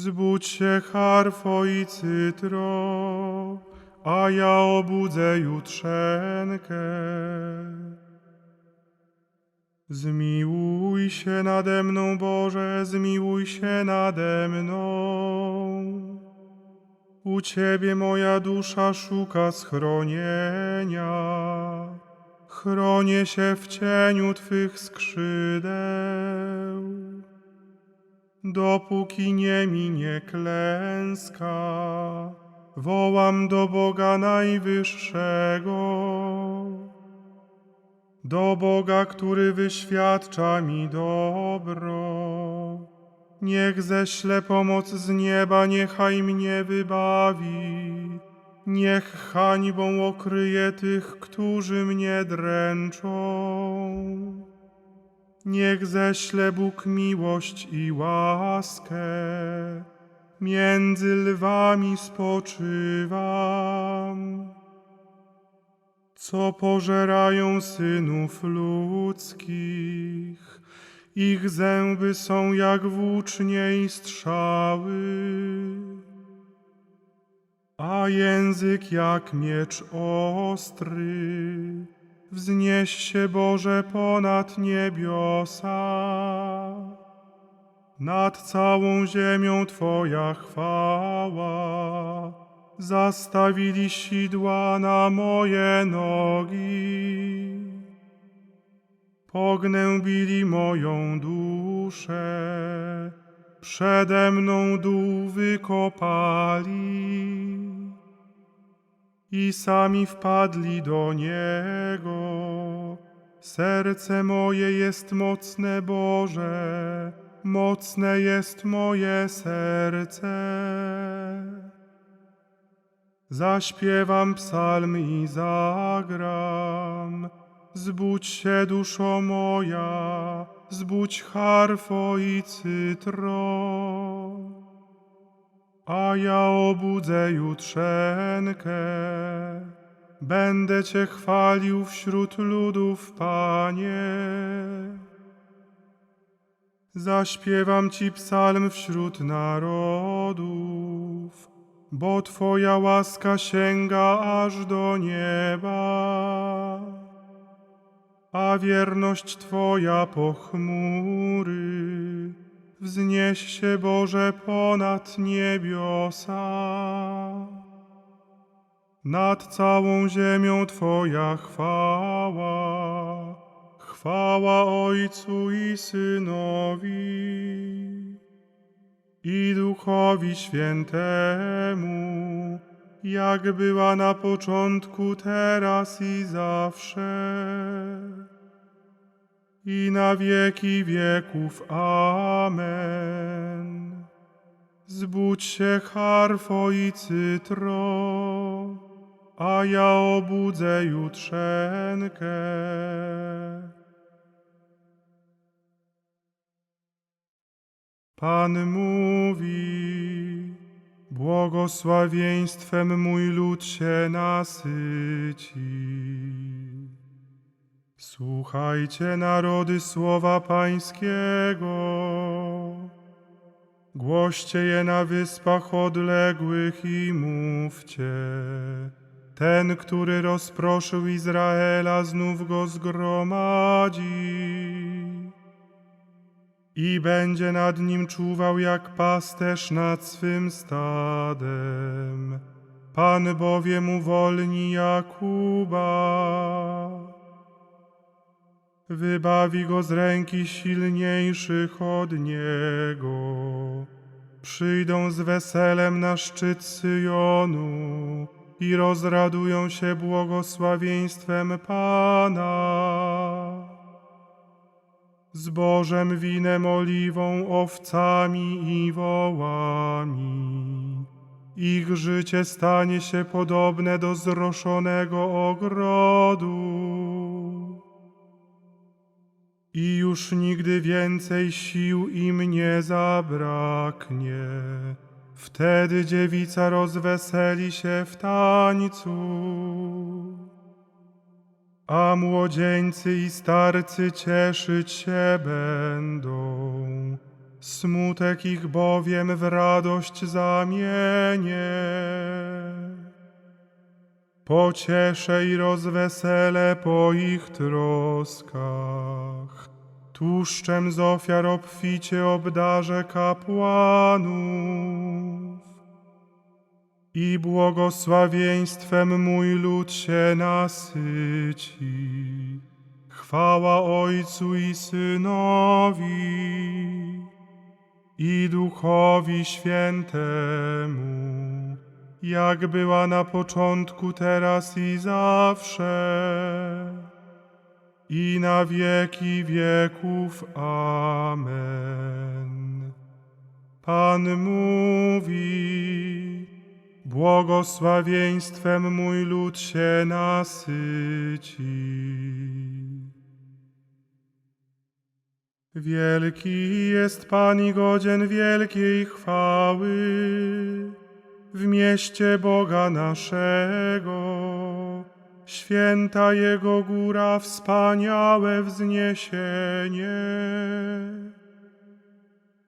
Zbudź się harfo i cytro, a ja obudzę jutrzenkę. Zmiłuj się nade mną, Boże, zmiłuj się nade mną. U Ciebie moja dusza szuka schronienia. Chronię się w cieniu Twych skrzydeł. Dopóki nie minie klęska, wołam do Boga Najwyższego. Do Boga, który wyświadcza mi dobro. Niech ześle pomoc z nieba, niechaj mnie wybawi. Niech hańbą okryje tych, którzy mnie dręczą. Niech ześle Bóg miłość i łaskę. Między lwami spoczywam co pożerają synów ludzkich. Ich zęby są jak włócznie i strzały, a język jak miecz ostry. Wznieś się, Boże, ponad niebiosa, nad całą ziemią Twoja chwała. Zastawili sidła na moje nogi. Pognębili moją duszę, przede mną dół wykopali i sami wpadli do niego. Serce moje jest mocne, Boże, mocne jest moje serce. Zaśpiewam psalm i zagram. Zbudź się, duszo moja, zbudź harfo i cytro. A ja obudzę jutrzenkę. Będę Cię chwalił wśród ludów, Panie. Zaśpiewam Ci psalm wśród narodów bo Twoja łaska sięga aż do nieba, a wierność Twoja po chmury. Wznieś się, Boże, ponad niebiosa. Nad całą ziemią Twoja chwała, chwała Ojcu i Synowi i Duchowi Świętemu, jak była na początku, teraz i zawsze, i na wieki wieków. Amen. Zbudź się, harfo i cytro, a ja obudzę jutrzenkę. Pan mówi, błogosławieństwem mój lud się nasyci. Słuchajcie narody słowa Pańskiego. Głoście je na wyspach odległych i mówcie. Ten, który rozproszył Izraela, znów go zgromadzi i będzie nad nim czuwał jak pasterz nad swym stadem. Pan bowiem uwolni Jakuba. Wybawi go z ręki silniejszych od niego. Przyjdą z weselem na szczyt Syjonu i rozradują się błogosławieństwem Pana zbożem, winem, oliwą, owcami i wołami. Ich życie stanie się podobne do zroszonego ogrodu. I już nigdy więcej sił im nie zabraknie. Wtedy dziewica rozweseli się w tańcu a młodzieńcy i starcy cieszyć się będą. smutek ich bowiem w radość zamienię. Pocieszę i rozweselę po ich troskach. Tłuszczem z ofiar obficie obdarzę kapłanów. I błogosławieństwem mój lud się nasyci. Chwała Ojcu i Synowi i Duchowi Świętemu, jak była na początku, teraz i zawsze, i na wieki wieków. Amen. Pan mówi, błogosławieństwem mój lud się nasyci. Wielki jest Pan i godzien wielkiej chwały w mieście Boga naszego. Święta Jego góra, wspaniałe wzniesienie.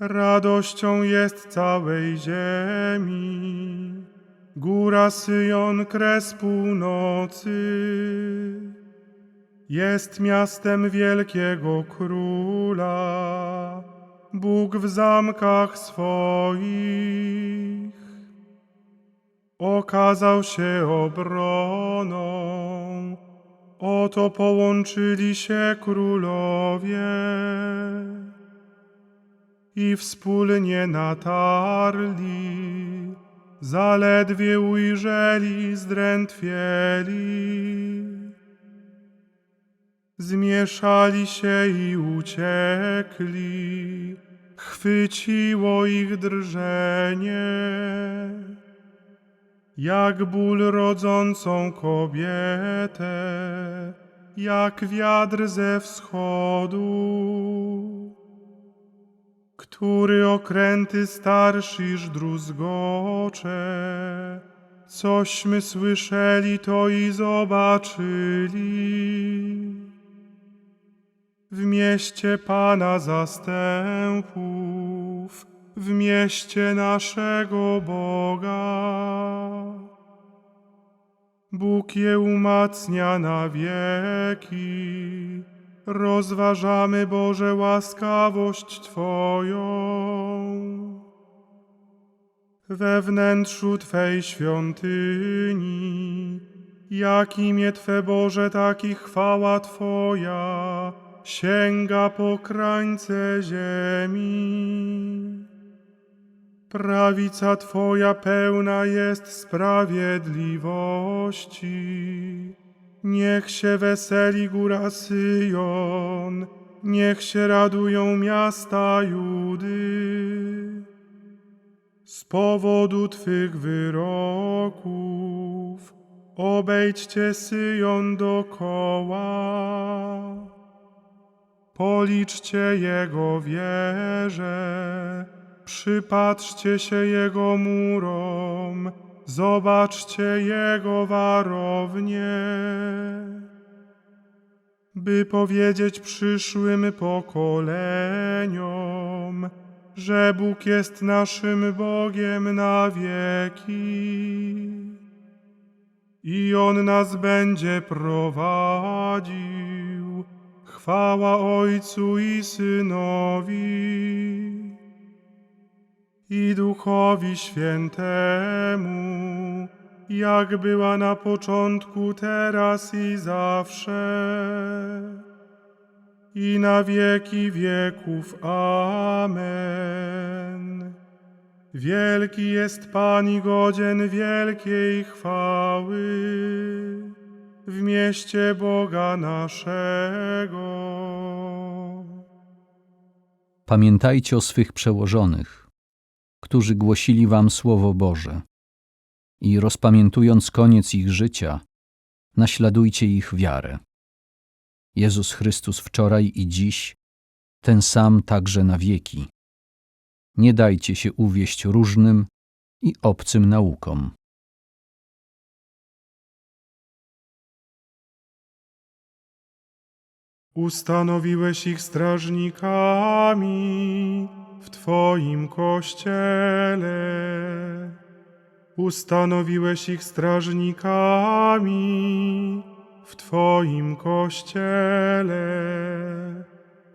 Radością jest całej ziemi, góra Syjon, kres północy. Jest miastem wielkiego króla, Bóg w zamkach swoich. Okazał się obroną, oto połączyli się królowie i wspólnie natarli, zaledwie ujrzeli, zdrętwieli. Zmieszali się i uciekli, chwyciło ich drżenie, jak ból rodzącą kobietę, jak wiatr ze wschodu, który okręty starszy druzgocze. Cośmy słyszeli, to i zobaczyli w mieście Pana zastępów, w mieście naszego Boga. Bóg je umacnia na wieki, rozważamy Boże łaskawość Twoją. We wnętrzu Twej świątyni, jak imię Twe Boże, taki chwała Twoja, sięga po krańce ziemi. Prawica Twoja pełna jest sprawiedliwości. Niech się weseli góra Syjon, niech się radują miasta Judy. Z powodu Twych wyroków obejdźcie Syjon dokoła. Policzcie Jego wieże, przypatrzcie się Jego murom, zobaczcie Jego warownie. By powiedzieć przyszłym pokoleniom, że Bóg jest naszym Bogiem na wieki i On nas będzie prowadził. Chwała Ojcu i Synowi i Duchowi Świętemu, jak była na początku, teraz i zawsze, i na wieki wieków. Amen. Wielki jest Pan i godzien wielkiej chwały w mieście Boga naszego. Pamiętajcie o swych przełożonych, którzy głosili wam Słowo Boże. I rozpamiętując koniec ich życia, naśladujcie ich wiarę. Jezus Chrystus wczoraj i dziś, ten sam także na wieki. Nie dajcie się uwieść różnym i obcym naukom. Ustanowiłeś ich strażnikami w Twoim kościele. Ustanowiłeś ich strażnikami w Twoim kościele.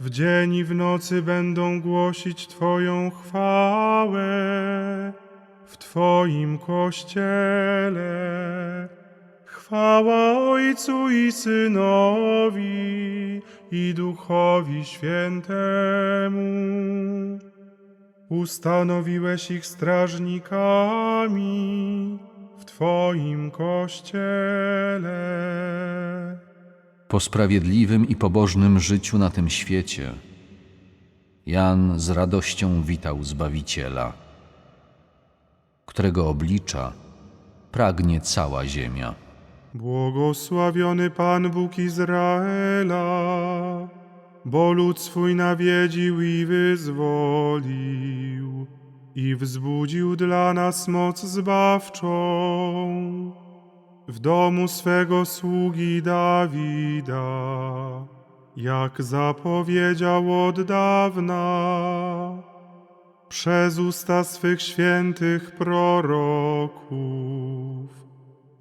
W dzień i w nocy będą głosić Twoją chwałę w Twoim kościele. Chwała Ojcu i Synowi i Duchowi Świętemu. Ustanowiłeś ich strażnikami w Twoim kościele. Po sprawiedliwym i pobożnym życiu na tym świecie, Jan z radością witał Zbawiciela, którego oblicza pragnie cała ziemia. Błogosławiony Pan Bóg Izraela, bo lud swój nawiedził i wyzwolił i wzbudził dla nas moc zbawczą. W domu swego sługi Dawida, jak zapowiedział od dawna, przez usta swych świętych proroków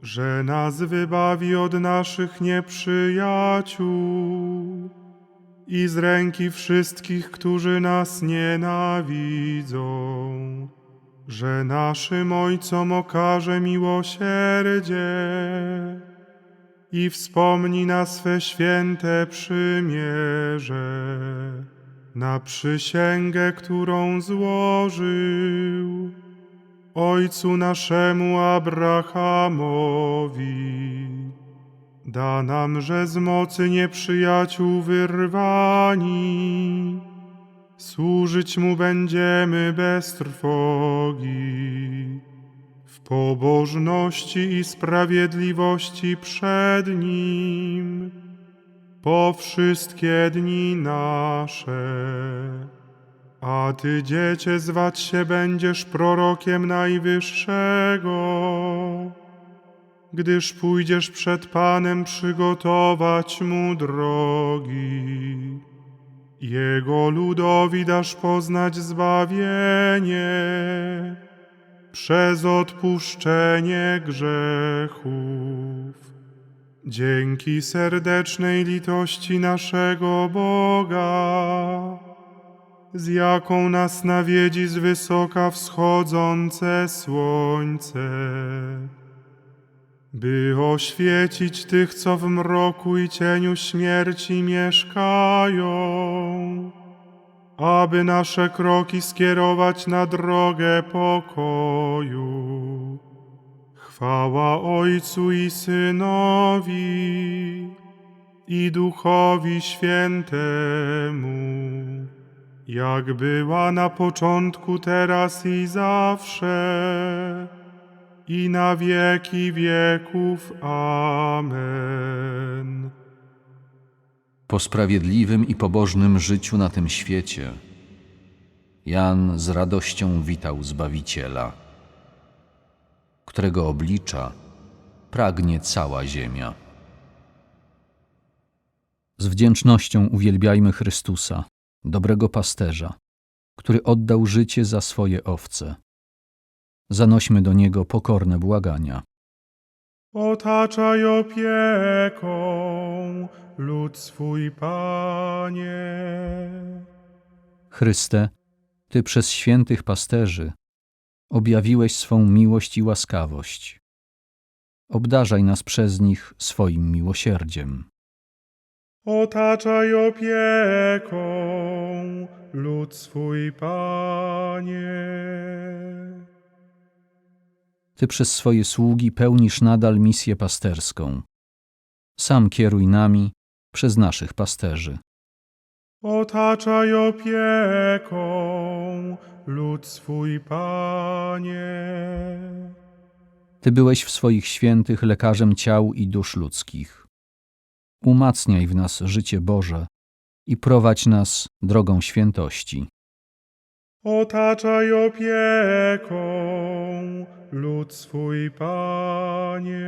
że nas wybawi od naszych nieprzyjaciół i z ręki wszystkich, którzy nas nienawidzą, że naszym Ojcom okaże miłosierdzie i wspomni na swe święte przymierze, na przysięgę, którą złożył. Ojcu naszemu Abrahamowi. Da nam, że z mocy nieprzyjaciół wyrwani, służyć Mu będziemy bez trwogi, w pobożności i sprawiedliwości przed Nim, po wszystkie dni nasze. A ty, dziecię, zwać się będziesz prorokiem Najwyższego, gdyż pójdziesz przed Panem przygotować mu drogi. Jego ludowi dasz poznać zbawienie przez odpuszczenie grzechów. Dzięki serdecznej litości naszego Boga z jaką nas nawiedzi z wysoka wschodzące słońce, by oświecić tych, co w mroku i cieniu śmierci mieszkają, aby nasze kroki skierować na drogę pokoju. Chwała Ojcu i Synowi i Duchowi Świętemu jak była na początku, teraz i zawsze, i na wieki wieków. Amen. Po sprawiedliwym i pobożnym życiu na tym świecie, Jan z radością witał Zbawiciela, którego oblicza pragnie cała ziemia. Z wdzięcznością uwielbiajmy Chrystusa, dobrego pasterza, który oddał życie za swoje owce. Zanośmy do Niego pokorne błagania. Otaczaj opieką lud swój, Panie. Chryste, Ty przez świętych pasterzy objawiłeś swą miłość i łaskawość. Obdarzaj nas przez nich swoim miłosierdziem. Otaczaj opieką lud swój, Panie. Ty przez swoje sługi pełnisz nadal misję pasterską. Sam kieruj nami przez naszych pasterzy. Otaczaj opieką lud swój, Panie. Ty byłeś w swoich świętych lekarzem ciał i dusz ludzkich. Umacniaj w nas życie Boże i prowadź nas drogą świętości. Otaczaj opieką lud swój, Panie.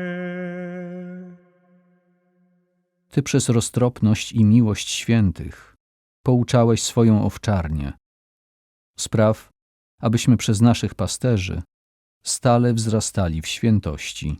Ty przez roztropność i miłość świętych pouczałeś swoją owczarnię. Spraw, abyśmy przez naszych pasterzy stale wzrastali w świętości.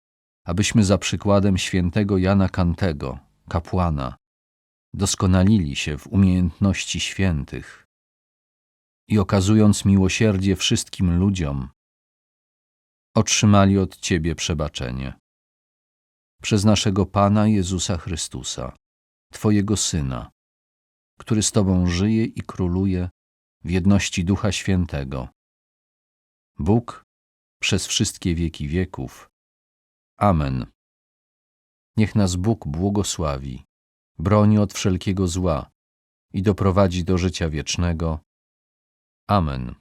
abyśmy za przykładem świętego Jana Kantego, kapłana, doskonalili się w umiejętności świętych i okazując miłosierdzie wszystkim ludziom, otrzymali od Ciebie przebaczenie. Przez naszego Pana Jezusa Chrystusa, Twojego Syna, który z Tobą żyje i króluje w jedności Ducha Świętego. Bóg przez wszystkie wieki wieków. Amen. Niech nas Bóg błogosławi, broni od wszelkiego zła i doprowadzi do życia wiecznego. Amen.